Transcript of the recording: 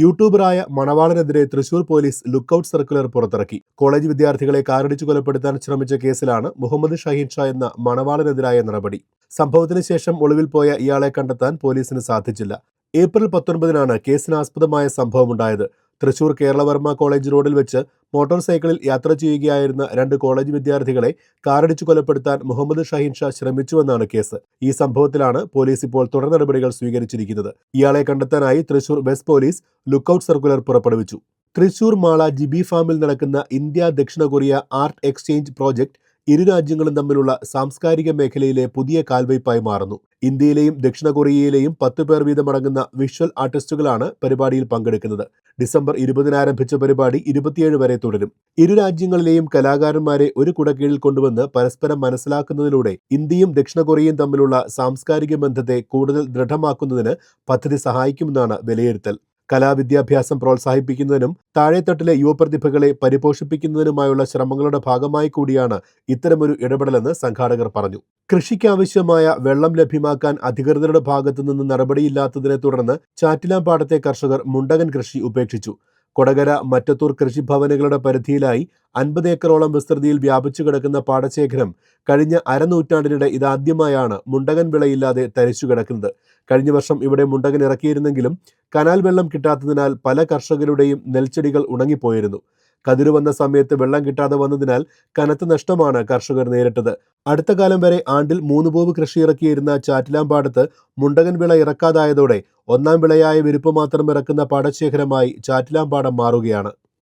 യൂട്യൂബറായ മണവാളനെതിരെ Thrissur police lookout circular പുറത്തിറക്കി. College വിദ്യാർത്ഥികളെ കാറിടിച്ചു കൊലപ്പെടുത്താൻ ശ്രമിച്ച കേസിലാണ് മുഹമ്മദ് ഷഹീൻ ഷാ എന്ന മണവാളനെതിരായ നടപടി. സംഭവത്തിന് ശേഷം ഒളിവിൽ പോയ ഇയാളെ കണ്ടെത്താൻ പോലീസിന് സാധിച്ചില്ല. ഏപ്രിൽ പത്തൊൻപതിനാണ് കേസിനാസ്പദമായ സംഭവമുണ്ടായത്. തൃശൂർ കേരളവർമ്മ കോളേജ് റോഡിൽ വെച്ച് മോട്ടോർ സൈക്കിളിൽ യാത്ര ചെയ്യുകയായിരുന്ന രണ്ട് കോളേജ് വിദ്യാർത്ഥികളെ കാറടിച്ചു കൊലപ്പെടുത്താൻ മുഹമ്മദ് ഷഹീൻ ഷാ ശ്രമിച്ചുവെന്നാണ് കേസ്. ഈ സംഭവത്തിലാണ് പോലീസ് ഇപ്പോൾ തുടർ നടപടികൾ സ്വീകരിച്ചിരിക്കുന്നത്. ഇയാളെ കണ്ടെത്താനായി Thrissur west police lookout circular പുറപ്പെടുവിച്ചു. തൃശൂർ മാള ജിബി ഫാമിൽ നടക്കുന്ന ഇന്ത്യ ദക്ഷിണ കൊറിയ ആർട്ട് എക്സ്ചേഞ്ച് പ്രോജക്ട് ഇരു രാജ്യങ്ങളും തമ്മിലുള്ള സാംസ്കാരിക മേഖലയിലെ പുതിയ കാൽവയ്പായി മാറുന്നു. ഇന്ത്യയിലെയും ദക്ഷിണ കൊറിയയിലെയും പത്ത് പേർ വീതമടങ്ങുന്ന വിഷ്വൽ ആർട്ടിസ്റ്റുകളാണ് പരിപാടിയിൽ പങ്കെടുക്കുന്നത്. ഡിസംബർ ഇരുപതിന് ആരംഭിച്ച പരിപാടി ഇരുപത്തിയേഴ് വരെ തുടരും. ഇരു രാജ്യങ്ങളിലെയും കലാകാരന്മാരെ ഒരു കുടക്കീഴിൽ കൊണ്ടുവന്ന് പരസ്പരം മനസ്സിലാക്കുന്നതിലൂടെ ഇന്ത്യയും ദക്ഷിണ കൊറിയയും തമ്മിലുള്ള സാംസ്കാരിക ബന്ധത്തെ കൂടുതൽ ദൃഢമാക്കുന്നതിന് പദ്ധതി സഹായിക്കുമെന്നാണ് വിലയിരുത്തൽ. കലാവിദ്യാഭ്യാസം പ്രോത്സാഹിപ്പിക്കുന്നതിനും താഴെത്തട്ടിലെ യുവപ്രതിഭകളെ പരിപോഷിപ്പിക്കുന്നതിനുമായുള്ള ശ്രമങ്ങളുടെ ഭാഗമായി കൂടിയാണ് ഇത്തരമൊരു ഇടപെടലെന്ന് സംഘാടകർ പറഞ്ഞു. കൃഷിക്കാവശ്യമായ വെള്ളം ലഭ്യമാക്കാൻ അധികൃതരുടെ ഭാഗത്തു നിന്ന് നടപടിയില്ലാത്തതിനെ തുടർന്ന് ചാറ്റിലാമ്പാടത്തെ കർഷകർ മുണ്ടകൻ കൃഷി ഉപേക്ഷിച്ചു. കൊടകര മറ്റത്തൂർ കൃഷിഭവനുകളുടെ പരിധിയിലായി അൻപത് ഏക്കറോളം വിസ്തൃതിയിൽ വ്യാപിച്ചു കിടക്കുന്ന പാടശേഖരം കഴിഞ്ഞ അരനൂറ്റാണ്ടിനിടെ ഇതാദ്യമായാണ് മുണ്ടകൻ വിളയില്ലാതെ തരിച്ചു കിടക്കുന്നത്. കഴിഞ്ഞ വർഷം ഇവിടെ മുണ്ടകൻ ഇറക്കിയിരുന്നെങ്കിലും കനാൽ വെള്ളം കിട്ടാത്തതിനാൽ പല കർഷകരുടെയും നെൽച്ചെടികൾ ഉണങ്ങിപ്പോയിരുന്നു. കതിര് വന്ന സമയത്ത് വെള്ളം കിട്ടാതെ വന്നതിനാൽ കനത്ത നഷ്ടമാണ് കർഷകർ നേരിട്ടത്. അടുത്ത കാലം വരെ ആണ്ടിൽ മൂന്ന് പൂവ് കൃഷി ഇറക്കിയിരുന്ന ചാറ്റിലാമ്പാടത്ത് മുണ്ടകൻ വിള ഇറക്കാതായതോടെ ഒന്നാം വിളയായ വിരുപ്പ് മാത്രം ഇറക്കുന്ന പാടശേഖരമായി ചാറ്റിലാമ്പാടം മാറുകയാണ്.